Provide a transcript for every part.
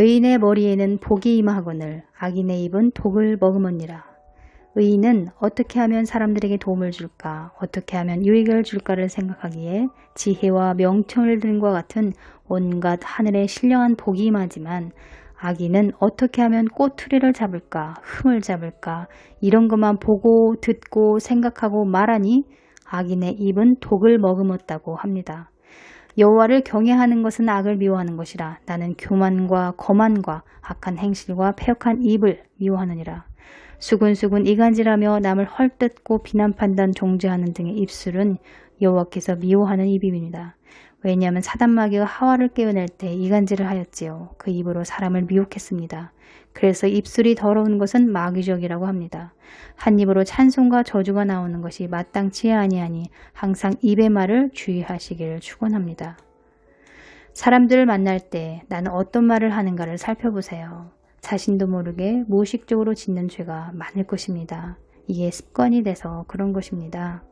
의인의 머리에는 복이 임하거늘 악인의 입은 독을 머금었니라. 의인은 어떻게 하면 사람들에게 도움을 줄까, 어떻게 하면 유익을 줄까를 생각하기에 지혜와 명철을 등과 같은 온갖 하늘의 신령한 복이 임하지만 악인은 어떻게 하면 꼬투리를 잡을까, 흠을 잡을까, 이런 것만 보고 듣고 생각하고 말하니 악인의 입은 독을 머금었다고 합니다. 여호와를 경외하는 것은 악을 미워하는 것이라 나는 교만과 거만과 악한 행실과 폐역한 입을 미워하느니라. 수군수군 이간질하며 남을 헐뜯고 비난 판단 종죄하는 등의 입술은 여호와께서 미워하는 입입니다. 왜냐하면 사단마귀가 하와를 깨어낼 때 이간질을 하였지요. 그 입으로 사람을 미혹했습니다. 그래서 입술이 더러운 것은 마귀적이라고 합니다. 한 입으로 찬송과 저주가 나오는 것이 마땅치 아니하니 항상 입의 말을 주의하시기를 축원합니다. 사람들을 만날 때 나는 어떤 말을 하는가를 살펴보세요. 자신도 모르게 무의식적으로 짓는 죄가 많을 것입니다. 이게 습관이 돼서 그런 것입니다.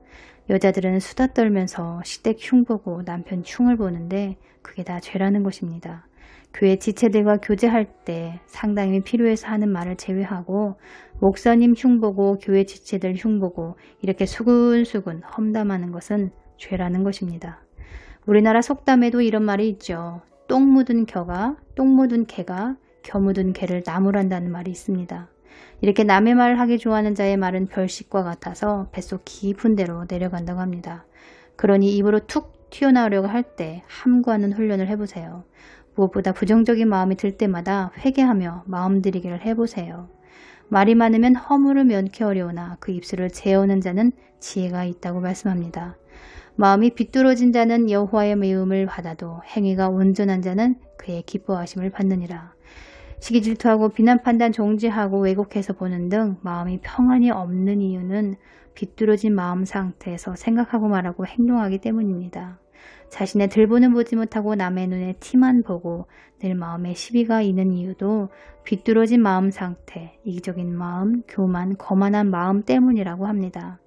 여자들은 수다 떨면서 시댁 흉 보고 남편 흉을 보는데 그게 다 죄라는 것입니다. 교회 지체들과 교제할 때 상당히 필요해서 하는 말을 제외하고 목사님 흉 보고 교회 지체들 흉 보고 이렇게 수근수근 험담하는 것은 죄라는 것입니다. 우리나라 속담에도 이런 말이 있죠. 똥 묻은 겨가 똥 묻은 개가 겨 묻은 개를 나무란다는 말이 있습니다. 이렇게 남의 말을 하기 좋아하는 자의 말은 별식과 같아서 뱃속 깊은 데로 내려간다고 합니다. 그러니 입으로 툭 튀어나오려고 할 때 함구하는 훈련을 해보세요. 무엇보다 부정적인 마음이 들 때마다 회개하며 마음 들이기를 해보세요. 말이 많으면 허물을 면케 어려우나 그 입술을 재우는 자는 지혜가 있다고 말씀합니다. 마음이 비뚤어진 자는 여호와의 미움을 받아도 행위가 온전한 자는 그의 기뻐하심을 받느니라. 시기 질투하고 비난 판단 종지하고 왜곡해서 보는 등 마음이 평안이 없는 이유는 비뚤어진 마음 상태에서 생각하고 말하고 행동하기 때문입니다. 자신의 들보는 보지 못하고 남의 눈에 티만 보고 늘 마음에 시비가 있는 이유도 비뚤어진 마음 상태, 이기적인 마음, 교만, 거만한 마음 때문이라고 합니다.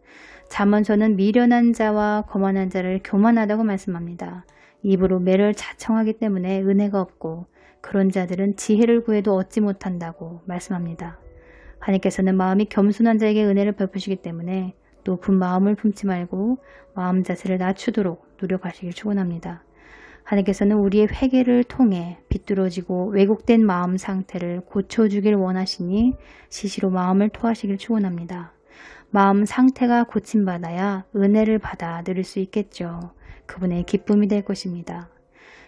잠언서는 미련한 자와 거만한 자를 교만하다고 말씀합니다. 입으로 매를 자청하기 때문에 은혜가 없고 그런 자들은 지혜를 구해도 얻지 못한다고 말씀합니다. 하나님께서는 마음이 겸손한 자에게 은혜를 베푸시기 때문에 높은 마음을 품지 말고 마음 자세를 낮추도록 노력하시길 축원합니다. 하나님께서는 우리의 회개를 통해 비뚤어지고 왜곡된 마음 상태를 고쳐주길 원하시니 시시로 마음을 토하시길 축원합니다. 마음 상태가 고침받아야 은혜를 받아 들을 수 있겠죠. 그분의 기쁨이 될 것입니다.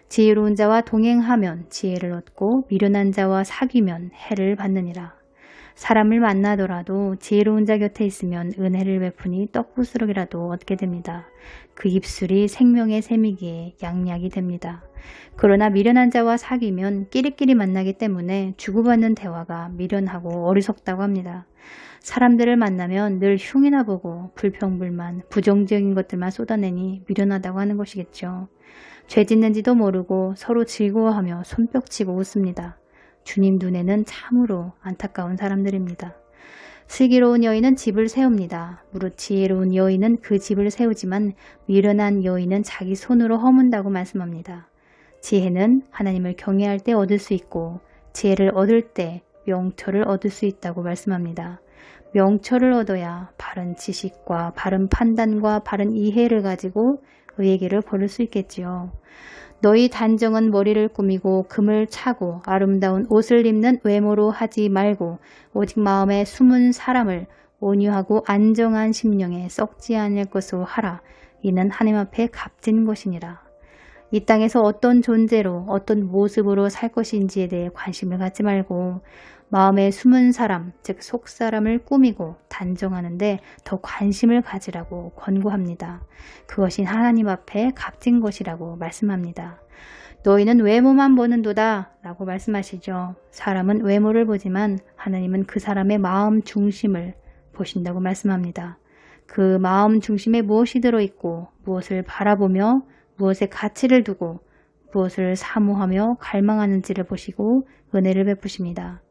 지혜로운 자와 동행하면 지혜를 얻고 미련한 자와 사귀면 해를 받느니라. 사람을 만나더라도 지혜로운 자 곁에 있으면 은혜를 베푸니 떡부스럭이라도 얻게 됩니다. 그 입술이 생명의 샘이기에 양약이 됩니다. 그러나 미련한 자와 사귀면 끼리끼리 만나기 때문에 주고받는 대화가 미련하고 어리석다고 합니다. 사람들을 만나면 늘 흉이나 보고 불평불만, 부정적인 것들만 쏟아내니 미련하다고 하는 것이겠죠. 죄 짓는지도 모르고 서로 즐거워하며 손뼉치고 웃습니다. 주님 눈에는 참으로 안타까운 사람들입니다. 슬기로운 여인은 집을 세웁니다. 무릇 지혜로운 여인은 그 집을 세우지만 미련한 여인은 자기 손으로 허문다고 말씀합니다. 지혜는 하나님을 경외할 때 얻을 수 있고 지혜를 얻을 때 명철을 얻을 수 있다고 말씀합니다. 명철을 얻어야 바른 지식과 바른 판단과 바른 이해를 가지고 의에게를 버릴 수 있겠지요. 너희 단정한 머리를 꾸미고 금을 차고 아름다운 옷을 입는 외모로 하지 말고 오직 마음에 숨은 사람을 온유하고 안정한 심령에 썩지 않을 것으로 하라. 이는 하나님 앞에 값진 것이니라. 이 땅에서 어떤 존재로 어떤 모습으로 살 것인지에 대해 관심을 갖지 말고 마음에 숨은 사람, 즉 속사람을 꾸미고 단정하는데 더 관심을 가지라고 권고합니다. 그것이 하나님 앞에 값진 것이라고 말씀합니다. 너희는 외모만 보는도다 라고 말씀하시죠. 사람은 외모를 보지만 하나님은 그 사람의 마음 중심을 보신다고 말씀합니다. 그 마음 중심에 무엇이 들어있고 무엇을 바라보며 무엇에 가치를 두고 무엇을 사모하며 갈망하는지를 보시고 은혜를 베푸십니다.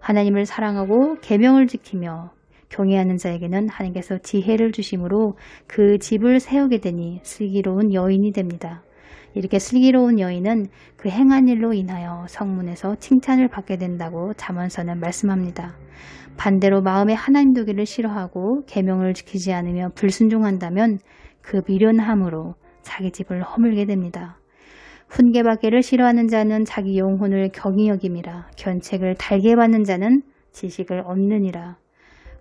하나님을 사랑하고 계명을 지키며 경외하는 자에게는 하나님께서 지혜를 주심으로 그 집을 세우게 되니 슬기로운 여인이 됩니다. 이렇게 슬기로운 여인은 그 행한 일로 인하여 성문에서 칭찬을 받게 된다고 잠언서는 말씀합니다. 반대로 마음에 하나님 두기를 싫어하고 계명을 지키지 않으며 불순종한다면 그 미련함으로 자기 집을 허물게 됩니다. 훈계받기를 싫어하는 자는 자기 영혼을 경히 여김이라 견책을 달게 받는 자는 지식을 얻느니라.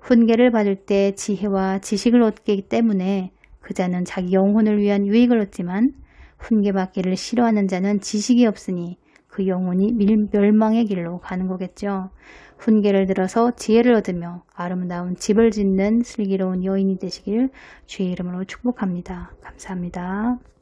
훈계를 받을 때 지혜와 지식을 얻기 때문에 그 자는 자기 영혼을 위한 유익을 얻지만 훈계받기를 싫어하는 자는 지식이 없으니 그 영혼이 밀- 멸망의 길로 가는 거겠죠. 훈계를 들어서 지혜를 얻으며 아름다운 집을 짓는 슬기로운 여인이 되시길 주의 이름으로 축복합니다. 감사합니다.